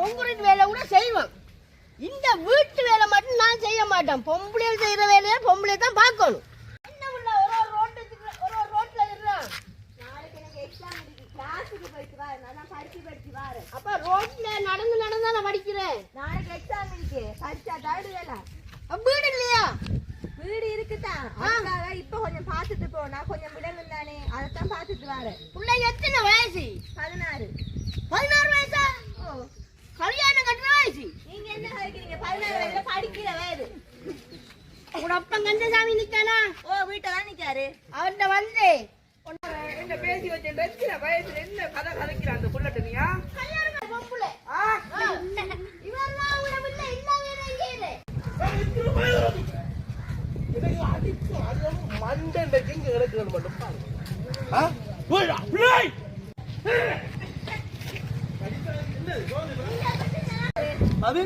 பொங்குறது வேலை கூட செய்வோம் இந்த வீட்டு வேலை மட்டும் நான் செய்ய மாட்டேன். பொம்பளைகள் செய்யற வேலையை பொம்பளை தான் பார்க்கணும். என்ன உள்ள ஒரு ஒரு ரோட்டுக்கு ஒரு ஒரு ரோட்ல நாளைக்கு எனக்கு எக்ஸாம் இருக்கு. கிளாஸுக்கு போயிட்டு வா. நான் படிச்சு படிச்சு வரேன். அப்ப ரோட்ல நடந்து நடந்து நான் படிக்கிறேன். நாளைக்கு எக்ஸாம் இருக்கு. படிச்சா தடுவேல அப்ப வீடு இல்லையா? வீடு இருக்குதான் அதுக்காக இப்ப கொஞ்சம் பார்த்துட்டு போனா கொஞ்சம் விடணும் தானே. அதைத்தான் பார்த்துட்டு வரேன். பிள்ளைங்க எத்தனை வயசு? பதினாறு வயசா கல்யாணம் கட்டுற வயசு நீங்க என்ன கேக்குறீங்க பதினாறு வயசுல படிக்கிற வயது உங்க அப்பன் கந்தசாமி நிக்கானா ஓ வீட்டை தான் நிக்காரு அவன்கிட்ட வந்து. என்ன பேசி வச்சேன் வச்சிர வயசுல என்ன கதை கதைக்கிற அந்த புள்ளட்டனியா. மண்டை எங்க கிடக்குறது மட்டும் பாருங்க! அது?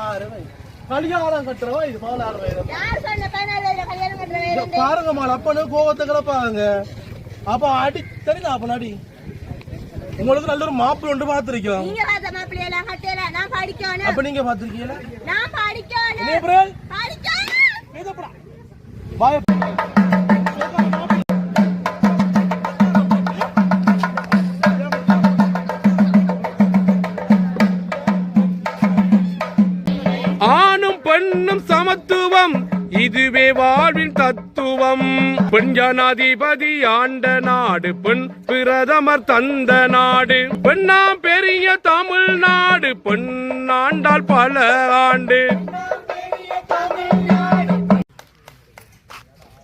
ஆறு. வயசு கல்யாணம் கட்டுறவா? இது பதினாறு வயது யார் சொன்ன பதினாறு வயசுல கல்யாணம் பண்ற இங்க வயது பாருங்க மால் அப்பனு கோவத்தை கிடப்பாங்க. அப்ப அடி தெரியுதா அப்ப அடி உங்களுக்கு நல்ல ஒரு மாப்பிள்ளை ஒன்று பார்த்திருக்கோம். நீங்க பார்த்த மாப்பிள்ளையெல்லாம் கட்டல நான் படிக்கணும். அப்ப நீங்க பார்த்திருக்கீங்களா? நான் படிக்கணும். என்ன பிரேல் படிக்கணும். வாய பெண்ணும் சமத்துவம் இதுவே வாழ்வின் தத்துவம். பெண் ஜனாதிபதி ஆண்ட நாடு பெண் பிரதமர் தந்த நாடு. பெண்ணாம் பெரிய தமிழ்நாடு பெண் ஆண்டால் பல ஆண்டு.